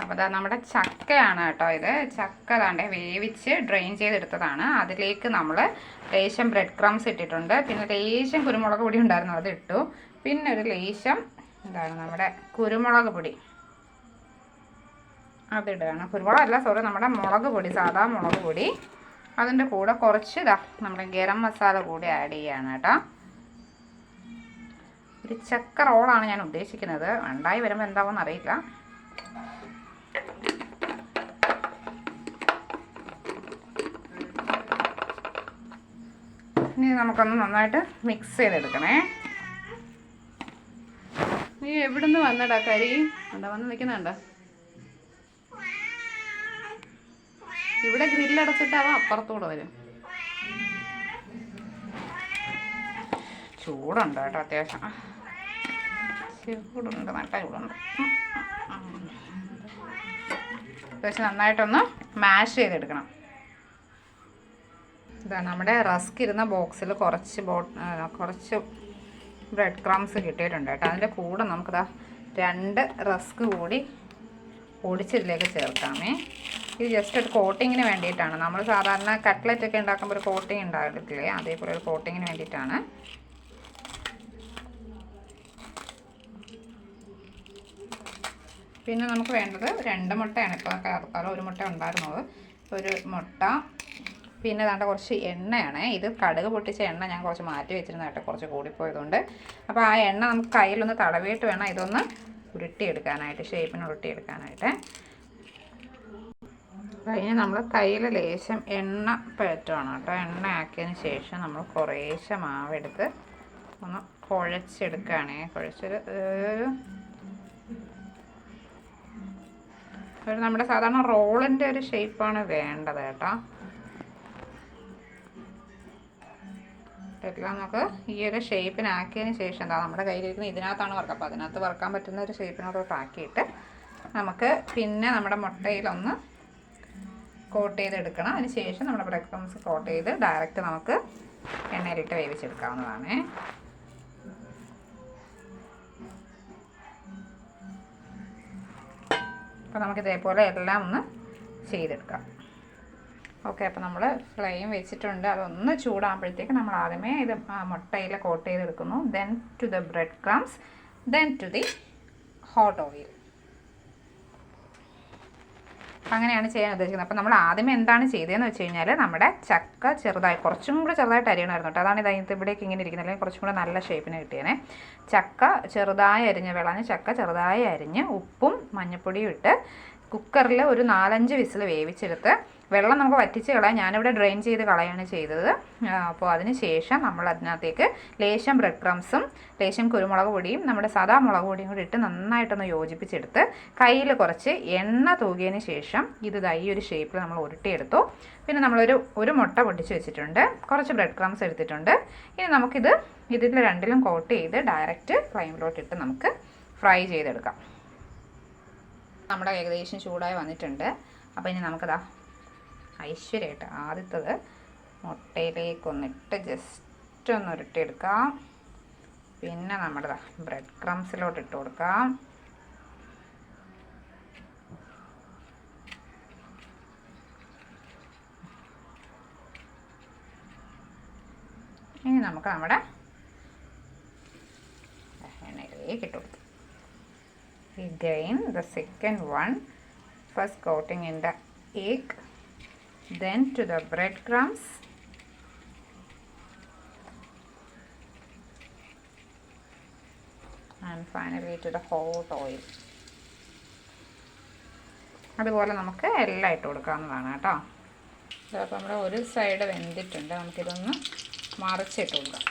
അപ്പോൾ അതാ നമ്മുടെ ചക്കയാണ് കേട്ടോ ഇത്. ചക്ക താണ്ടേ വേവിച്ച് ഡ്രെയിൻ ചെയ്തെടുത്തതാണ്. അതിലേക്ക് നമ്മൾ ലേശം ബ്രെഡ് ക്രംസ് ഇട്ടിട്ടുണ്ട്. പിന്നെ ലേശം കുരുമുളക് പൊടി ഉണ്ടായിരുന്നു അത് ഇട്ടു. പിന്നെ ഒരു ലേശം എന്താണ് നമ്മുടെ കുരുമുളക് പൊടി. അതിടുകയാണ് കുരുമുളക് അല്ല സോറി നമ്മുടെ മുളക് പൊടി സാധാ മുളക് പൊടി. അതിന്റെ കൂടെ കുറച്ച് ഇതാ നമ്മുടെ ഗരം മസാല കൂടി ആഡ് ചെയ്യുകയാണ് കേട്ടോ. ഒരു ചക്ക റോളാണ് ഞാൻ ഉദ്ദേശിക്കുന്നത്. ഉണ്ടായി വരുമ്പോൾ എന്താവുമെന്ന് അറിയില്ല. ഇനി നമുക്കൊന്ന് നന്നായിട്ട് മിക്സ് ചെയ്തെടുക്കണേ. നീ എവിടുന്ന് വന്നടാ കരി? എന്താ വന്ന് നിൽക്കുന്നുണ്ട. ഇവിടെ ഗ്രില്ലടച്ചിട്ടാവാ അപ്പുറത്തൂടെ വരും. ചൂടുണ്ട് കേട്ടോ അത്യാവശ്യം. ചൂടുണ്ട് നല്ല ചൂടുണ്ട്. അത്യാവശ്യം നന്നായിട്ടൊന്ന് മാഷ് ചെയ്തെടുക്കണം. ഇതാ നമ്മുടെ റസ്ക് ഇരുന്ന ബോക്സിൽ കുറച്ച് ബോ കുറച്ച് ബ്രെഡ് ക്രംസ് കിട്ടിയിട്ടുണ്ട് കേട്ടോ. അതിന്റെ കൂടെ നമുക്കിതാ രണ്ട് റസ്ക് കൂടി പൊടിച്ചതിലേക്ക് ചേർക്കാമേ. ഇത് ജസ്റ്റ് ഒരു കോട്ടിങ്ങിന് വേണ്ടിയിട്ടാണ്. നമ്മൾ സാധാരണ കട്ട്ലറ്റ് ഒക്കെ ഉണ്ടാക്കുമ്പോൾ ഒരു കോട്ടിങ് ഉണ്ടാകത്തില്ലേ? അതേപോലെ ഒരു കോട്ടിങ്ങിന് വേണ്ടിയിട്ടാണ്. പിന്നെ നമുക്ക് വേണ്ടത് രണ്ട് മുട്ടയാണ്. ഇപ്പോൾ തൽക്കാലം ഒരു മുട്ട ഉണ്ടായിരുന്നത്. ഒരു മുട്ട പിന്നെ ദാണ്ട കുറച്ച് എണ്ണയാണ്. ഇത് കടുക് പൊട്ടിച്ച എണ്ണ ഞാൻ കുറച്ച് മാറ്റി വെച്ചിരുന്ന കേട്ടോ കുറച്ച് കൂടിപ്പോയതുകൊണ്ട്. അപ്പോൾ ആ എണ്ണ നമുക്ക് കയ്യിലൊന്ന് തടവിയിട്ട് വേണം ഇതൊന്ന് ഉരുട്ടിയെടുക്കാനായിട്ട് ഷേപ്പിന് ഉരുട്ടിയെടുക്കാനായിട്ട്. കഴിഞ്ഞ് നമ്മൾ കയ്യിൽ ലേശം എണ്ണ പേറ്റാണ് കേട്ടോ. എണ്ണ ആക്കിയതിന് ശേഷം നമ്മൾ കുറേശ്ശെ മാവെടുത്ത് ഒന്ന് കുഴച്ചെടുക്കുകയാണേ കുഴച്ചൊരു ഒരു നമ്മുടെ സാധാരണ റോളിന്റെ ഒരു ഷേപ്പാണ് വേണ്ടത് കേട്ടോ. എല്ലാം നമുക്ക് ഈ ഒരു ഷേപ്പിനാക്കിയതിന് ശേഷം എന്താ നമ്മുടെ കയ്യിലിരിക്കുന്ന ഇതിനകത്താണ് വർക്ക് അപ്പോൾ അതിനകത്ത് വറുക്കാൻ പറ്റുന്ന ഒരു ഷേപ്പിനോട് ആക്കിയിട്ട് നമുക്ക് പിന്നെ നമ്മുടെ മുട്ടയിലൊന്ന് കോട്ട് ചെയ്ത് എടുക്കണം അതിന് ശേഷം നമ്മുടെ ബ്രെഡ് ക്രംസ് കോട്ട് ചെയ്ത് ഡയറക്റ്റ് നമുക്ക് എണ്ണയിലിട്ട് വേവിച്ചെടുക്കാവുന്നതാണ്. അപ്പോൾ നമുക്ക് ഇതേപോലെ എല്ലാം ഒന്ന് ചെയ്തെടുക്കാം. ഓക്കെ അപ്പോൾ നമ്മൾ ഫ്ലെയിം വെച്ചിട്ടുണ്ട്. അതൊന്ന് ചൂടാകുമ്പോഴത്തേക്ക് നമ്മൾ ആദ്യമേ ഇത് മുട്ടയിൽ coat ചെയ്തെടുക്കുന്നു. Then to the bread crumbs then to the hot oil അങ്ങനെയാണ് ചെയ്യാൻ ഉദ്ദേശിക്കുന്നത്. അപ്പോൾ നമ്മൾ ആദ്യം എന്താണ് ചെയ്തതെന്ന് വെച്ച് കഴിഞ്ഞാൽ നമ്മുടെ ചക്ക ചെറുതായി കുറച്ചും കൂടി ചെറുതായിട്ട് അരിയണമായിരുന്നു കേട്ടോ. അതാണ് ഇതിനകത്ത് ഇവിടേക്ക് ഇങ്ങനെ ഇരിക്കുന്നത്. അല്ലെങ്കിൽ കുറച്ചും കൂടെ നല്ല ഷേപ്പിന് കിട്ടിയേനെ. ചക്ക ചെറുതായി അരിഞ്ഞ് വിളഞ്ഞ് ചക്ക ചെറുതായി അരിഞ്ഞ് ഉപ്പും മഞ്ഞൾപ്പൊടിയും ഇട്ട് കുക്കറിൽ ഒരു നാലഞ്ച് വിസിൽ വേവിച്ചെടുത്ത് വെള്ളം നമുക്ക് വറ്റിച്ച് കളയാം. ഞാനിവിടെ ഡ്രെയിൻ ചെയ്ത് കളയാണ് ചെയ്തത്. അപ്പോൾ അതിന് ശേഷം നമ്മൾ അതിനകത്തേക്ക് ലേശം ബ്രെഡ് ക്രംസും ലേശം കുരുമുളക് പൊടിയും നമ്മുടെ സാധാ മുളക് പൊടിയും കൂടി ഇട്ട് നന്നായിട്ടൊന്ന് യോജിപ്പിച്ചെടുത്ത് കയ്യിൽ കുറച്ച് എണ്ണ തൂകിയതിന് ശേഷം ഇത് ദാ ഒരു ഷേപ്പിൽ നമ്മൾ ഉരുട്ടിയെടുത്തു. പിന്നെ നമ്മളൊരു ഒരു മുട്ട പൊട്ടിച്ച് വെച്ചിട്ടുണ്ട്. കുറച്ച് ബ്രെഡ് ക്രംസ് എടുത്തിട്ടുണ്ട്. ഇനി നമുക്കിത് ഇതിൽ രണ്ടിലും കോട്ട് ചെയ്ത് ഡയറക്റ്റ് ഫ്ലെയിമിലോട്ടിട്ട് നമുക്ക് ഫ്രൈ ചെയ്തെടുക്കാം. നമ്മുടെ ഏകദേശം ചൂടായി വന്നിട്ടുണ്ട്. അപ്പോൾ ഇനി നമുക്കതാ ഐശ്വര്യമായിട്ട് ആദ്യത്തത് മുട്ടയിലേക്കൊന്നിട്ട് ജസ്റ്റ് ഒന്ന് ഉരുട്ടിയെടുക്കാം. പിന്നെ നമ്മുടെ ബ്രെഡ് ക്രംസിലോട്ട് ഇട്ട് കൊടുക്കാം. ഇനി നമുക്ക് നമ്മുടെ എണ്ണയിലേക്ക് ഇട്ട് കൊടുക്കാം. Again the second one first coating in the egg then to the breadcrumbs and finally to the hot oil അതുപോലെ നമുക്ക് എല്ലാം ഇട്ട് കൊടുക്കാവുന്നതാണ് കേട്ടോ അപ്പോൾ നമ്മുടെ ഒരു സൈഡ് വെന്തിട്ടുണ്ട് നമുക്കിതൊന്ന് മറിച്ചിട്ട് കൊടുക്കാം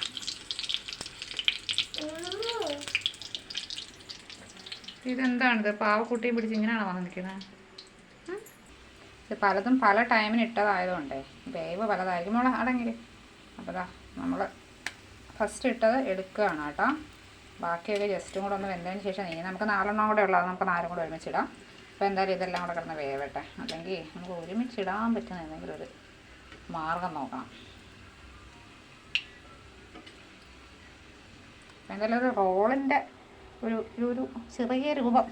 ഇതെന്താണിത്? പാവക്കുട്ടിയും പിടിച്ച് ഇങ്ങനെയാണോ വന്ന് നിൽക്കുന്നത്? ഇത് പലതും പല ടൈമിന് ഇട്ടതായതുകൊണ്ടേ. വേവ് പലതായിരിക്കും. മോളെ അടങ്ങിൽ അപ്പോൾ ദാ നമ്മൾ ഫസ്റ്റ് ഇട്ടത് എടുക്കുകയാണ് കേട്ടോ. ബാക്കിയൊക്കെ ജസ്റ്റും കൂടെ ഒന്ന് വെന്തതിന് ശേഷം ഇനി നമുക്ക് നാലെണ്ണം കൂടെ ഉള്ളത് നമുക്ക് നാലും കൂടെ ഒരുമിച്ചിടാം അപ്പോൾ എന്തായാലും ഇതെല്ലാം കൂടെ കിടന്ന് വേവട്ടെ. അല്ലെങ്കിൽ നമുക്ക് ഒരുമിച്ചിടാൻ പറ്റുന്ന എന്തെങ്കിലും ഒരു മാർഗം നോക്കണം. എന്തായാലും ഒരു റോളിന്റെ ഒരു ഒരു ചെറിയ രൂപം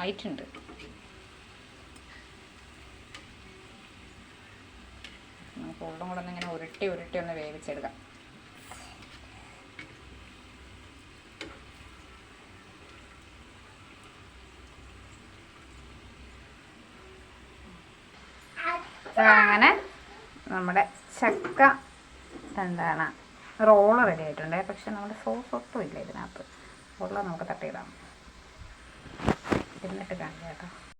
ആയിട്ടുണ്ട്. നമുക്ക് ഉള്ളും കൂടെ ഒന്ന് ഇങ്ങനെ ഉരുട്ടി ഉരുട്ടി ഒന്ന് വേവിച്ചെടുക്കാം. അങ്ങനെ നമ്മുടെ ചക്ക എന്താണ് റോൾ റെഡി ആയിട്ടുണ്ട്. പക്ഷെ നമ്മുടെ സോസ് ഒട്ടും ഇല്ല ഇതിനകത്ത്. ഉള്ള നമുക്ക് തട്ടിയിടാം എന്നിട്ട് കാണിക്കാം കേട്ടോ.